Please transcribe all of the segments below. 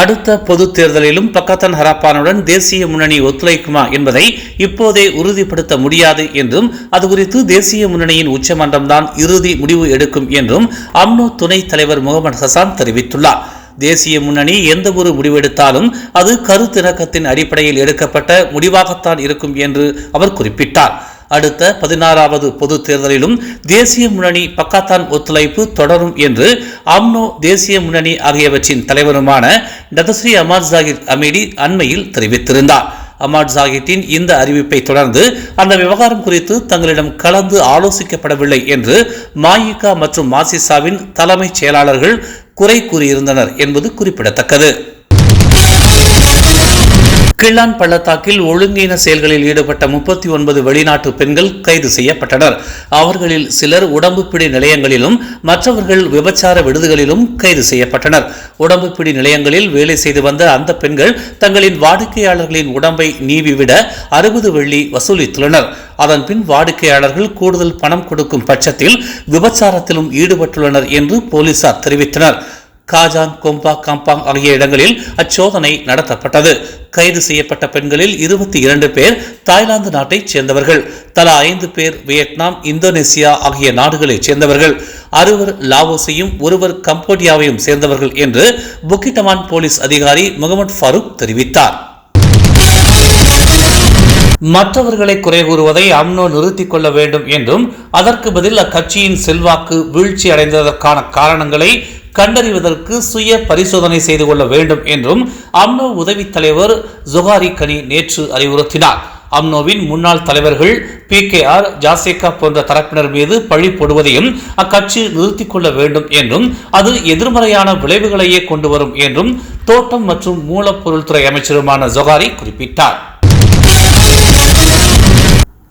அடுத்த பொது தேர்தலிலும் பக்கத்தன் ஹராப்பானுடன் தேசிய முன்னணி ஒத்துழைக்குமா என்பதை இப்போதே உறுதிப்படுத்த முடியாது என்றும் அது குறித்து தேசிய முன்னணியின் உச்சமன்றம்தான் இறுதி முடிவு எடுக்கும் என்றும் அம்னோ துணைத் தலைவர் முகமது ஹசான் தெரிவித்துள்ளார். தேசிய முன்னணி எந்த ஒரு முடிவெடுத்தாலும் அது கருத்திணக்கத்தின் அடிப்படையில் எடுக்கப்பட்ட முடிவாகத்தான் இருக்கும் என்று அவர் குறிப்பிட்டார். அடுத்த பதினாறாவது பொது தேர்தலிலும் தேசிய முன்னணி பக்காத்தான் ஒத்துழைப்பு தொடரும் என்று அம்னோ தேசிய முன்னணி ஆகியவற்றின் தலைவருமான டதஸ்ரீ அமர் ஜாகிர் அமீடி அண்மையில் தெரிவித்திருந்தார். அமாட் ஜாகிட்டின் இந்த அறிவிப்பை தொடர்ந்து அந்த விவகாரம் குறித்து தங்களிடம் கலந்து ஆலோசிக்கப்படவில்லை என்று மாயிகா மற்றும் மாசிசாவின் தலைமைச் செயலாளர்கள் குறை கூறியிருந்தனர் என்பது குறிப்பிடத்தக்கது. கிள்ளான் பள்ளத்தாக்கில் ஒழுங்கீன செயல்களில் ஈடுபட்ட முப்பத்தி ஒன்பது வெளிநாட்டு பெண்கள் கைது செய்யப்பட்டனர். அவர்களில் சிலர் உடம்புப்பிடி நிலையங்களிலும் மற்றவர்கள் விபச்சார விடுதிகளிலும் கைது செய்யப்பட்டனர். உடம்புப்பிடி நிலையங்களில் வேலை செய்து வந்த அந்த பெண்கள் தங்களின் வாடிக்கையாளர்களின் உடம்பை நீவிவிட அறுபது வெள்ளி வசூலித்துள்ளனர். அதன் பின் வாடிக்கையாளர்கள் கூடுதல் பணம் கொடுக்கும் பட்சத்தில் விபச்சாரத்திலும் ஈடுபட்டுள்ளனர் என்று போலீசார் தெரிவித்தனர். காஜான் கொம்பா காம்பாங் ஆகிய இடங்களில் அச்சோதனை நடத்தப்பட்டது. கைது செய்யப்பட்ட பெண்களில் இருபத்தி இரண்டு பேர் தாய்லாந்து நாட்டைச் சேர்ந்தவர்கள். தலா ஐந்து பேர் வியட்நாம் இந்தோனேசியா ஆகிய நாடுகளைச் சேர்ந்தவர்கள். அறுவர் லாவோஸையும் ஒருவர் கம்போடியாவையும் சேர்ந்தவர்கள் என்று புக்கிட்டமான் போலீஸ் அதிகாரி முகமது ஃபாரூக் தெரிவித்தார். மற்றவர்களை குறை கூறுவதை அம்னோ நிறுத்திக் கொள்ள வேண்டும் என்றும் அதற்கு பதில் அக்கட்சியின் செல்வாக்கு வீழ்ச்சி அடைந்ததற்கான காரணங்களை கண்டறிவதற்கு சுய பரிசோதனை செய்து கொள்ள வேண்டும் என்றும் அம்னோ உதவித் தலைவர் ஜொஹாரி கனி நேற்று அறிவுறுத்தினார். அம்னோவின் முன்னாள் தலைவர்கள் பி கே ஆர் ஜாசேகா போன்ற தரப்பினர் மீது பழி போடுவதையும் அக்கட்சி நிறுத்திக் கொள்ள வேண்டும் என்றும் அது எதிர்மறையான விளைவுகளையே கொண்டு வரும் என்றும் தோட்டம் மற்றும் மூலப்பொருள்துறை அமைச்சருமான ஜொஹாரி குறிப்பிட்டார்.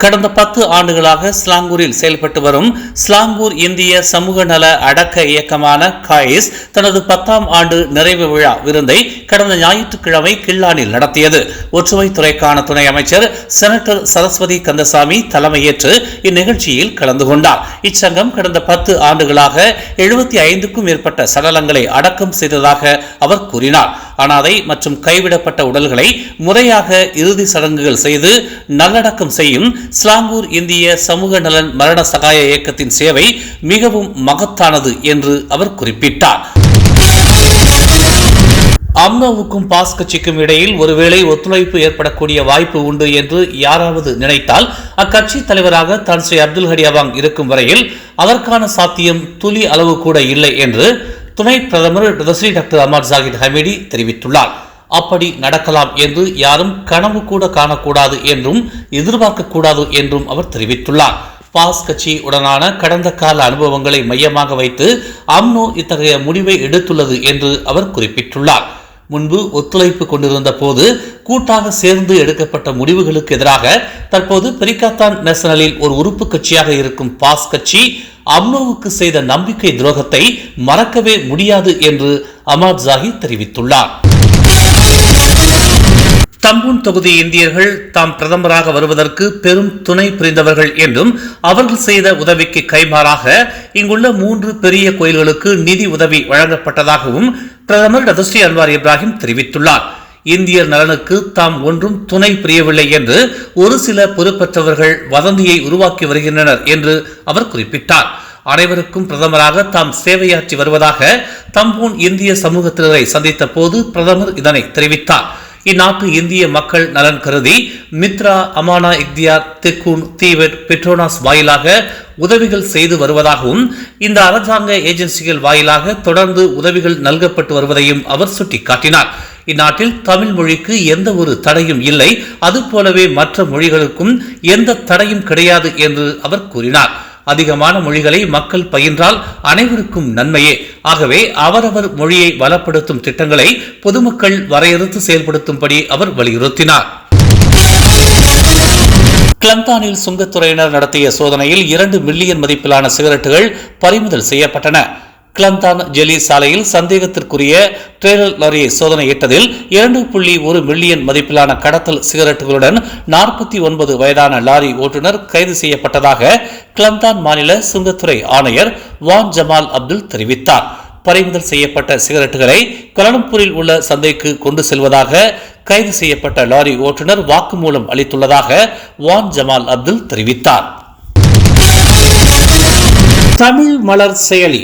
கடந்த பத்து ஆண்டுகளாக ஸ்லாங்கூரில் செயல்பட்டு வரும் ஸ்லாங்கூர் இந்திய சமூக நல அடக்க இயக்கமான காயிஸ் தனது பத்தாம் ஆண்டு நிறைவு விழா விருந்தை கடந்த ஞாயிற்றுக்கிழமை கிள்ளானில் நடத்தியது. ஒற்றுமைத்துறைக்கான துணை அமைச்சர் செனட்டர் சரஸ்வதி கந்தசாமி தலைமையேற்று இந்நிகழ்ச்சியில் கலந்து கொண்டார். இச்சங்கம் கடந்த பத்து ஆண்டுகளாக எழுபத்தி ஐந்துக்கும் மேற்பட்ட சடலங்களை அடக்கம் செய்ததாக அவர் கூறினார். அனாதை மற்றும் கைவிடப்பட்ட உடல்களை முறையாக இறுதி சடங்குகள் செய்து நல்லடக்கம் செய்யும் ஸ்லாங்கூர் இந்திய சமூக நலன் மரண சகாய இயக்கத்தின் சேவை மிகவும் மகத்தானது என்று அவர் குறிப்பிட்டார். அம்னோவுக்கும் பாஸ் கட்சிக்கும் இடையில் ஒருவேளை ஒத்துழைப்பு ஏற்படக்கூடிய வாய்ப்பு உண்டு என்று யாராவது நினைத்தால் அக்கட்சி தலைவராக தான் ஸ்ரீ அப்துல் ஹடி அவாங் இருக்கும் வரையில் அதற்கான சாத்தியம் துளி அளவு கூட இல்லை என்று துணை பிரதமர் ரஸ்ரீ டாக்டர் அமர் ஜாகித் ஹமீடி தெரிவித்துள்ளார். அப்படி நடக்கலாம் என்று யாரும் கனவு கூட காணக்கூடாது என்றும் எதிர்பார்க்கக்கூடாது என்றும் அவர் தெரிவித்துள்ளார். பாஸ் கட்சி உடனான கடந்த கால அனுபவங்களை மையமாக வைத்து அம்னோ இத்தகைய முடிவை எடுத்துள்ளது என்று அவர் குறிப்பிட்டுள்ளார். முன்பு ஒத்துழைப்பு கொண்டிருந்த போது கூட்டாக சேர்ந்து எடுக்கப்பட்ட முடிவுகளுக்கு எதிராக தற்போது பெரிகாத்தான் நேஷனலில் ஒரு உறுப்பு கட்சியாக இருக்கும் பாஸ் கட்சி அம்னோவுக்கு செய்த நம்பிக்கை துரோகத்தை மறக்கவே முடியாது என்று அமாத் ஜாஹி தெரிவித்துள்ளார். தம்பூன் தொகுதி இந்தியர்கள் தாம் பிரதமராக வருவதற்கு பெரும் துணை புரிந்தவர்கள் என்றும் அவர்கள் செய்த உதவிக்கு கைமாறாக இங்குள்ள மூன்று பெரிய கோயில்களுக்கு நிதி உதவி வழங்கப்பட்டதாகவும் பிரதமர் ரதஸ்ரீ அன்வார் இப்ராஹிம் தெரிவித்துள்ளார். இந்தியர் நலனுக்கு தாம் ஒன்றும் துணை புரியவில்லை என்று ஒரு சில பொறுப்பற்றவர்கள் வதந்தியை உருவாக்கி வருகின்றனர் என்று அவர் குறிப்பிட்டார். அனைவருக்கும் பிரதமராக தாம் சேவையாற்றி வருவதாக தம்பூன் இந்திய சமூகத்தினரை சந்தித்த போது பிரதமர் இதனை தெரிவித்தார். இந்நாட்டு இந்திய மக்கள் நலன் கருதி மித்ரா அமானா இக்தியார் திக்குன் தீவெட் பெட்ரோனாஸ் வாயிலாக உதவிகள் செய்து வருவதாகவும் இந்த அரசாங்க ஏஜென்சிகள் வாயிலாக தொடர்ந்து உதவிகள் நல்கப்பட்டு வருவதையும் அவர் சுட்டிக்காட்டினார். இந்நாட்டில் தமிழ் மொழிக்கு எந்த ஒரு தடையும் இல்லை அதுபோலவே மற்ற மொழிகளுக்கும் எந்த தடையும் கிடையாது என்று அவர் கூறினார். அதிகமான மொழிகளை மக்கள் பயின்றால் அனைவருக்கும் நன்மையே. ஆகவே அவரவர் மொழியை வளப்படுத்தும் திட்டங்களை பொதுமக்கள் வரையறுத்து செயல்படுத்தும்படி அவர் வலியுறுத்தினார். கிளம்தானில் சுங்கத்துறையினர் நடத்திய சோதனையில் இரண்டு மில்லியன் மதிப்பிலான சிகரெட்டுகள் பறிமுதல் செய்யப்பட்டன. கிளந்தான் ஜெலி சாலையில் சந்தேகத்திற்குரிய ட்ரெய்லர் லாரியை சோதனையிட்டதில் இரண்டு புள்ளி ஒரு மில்லியன் மதிப்பிலான கடத்தல் சிகரெட்டுகளுடன் நாற்பத்தி ஒன்பது வயதான லாரி ஓட்டுநர் கைது செய்யப்பட்டதாக கிளந்தான் மாநில சுங்கத்துறை ஆணையர் வான் ஜமால் அப்துல் தெரிவித்தார். பறிமுதல் செய்யப்பட்ட சிகரெட்டுகளை கலனம்பூரில் உள்ள சந்தைக்கு கொண்டு செல்வதாக கைது செய்யப்பட்ட லாரி ஓட்டுநர் வாக்குமூலம் அளித்துள்ளதாக வான் ஜமால் அப்துல் தெரிவித்தார். தமிழ் மலர் செயலி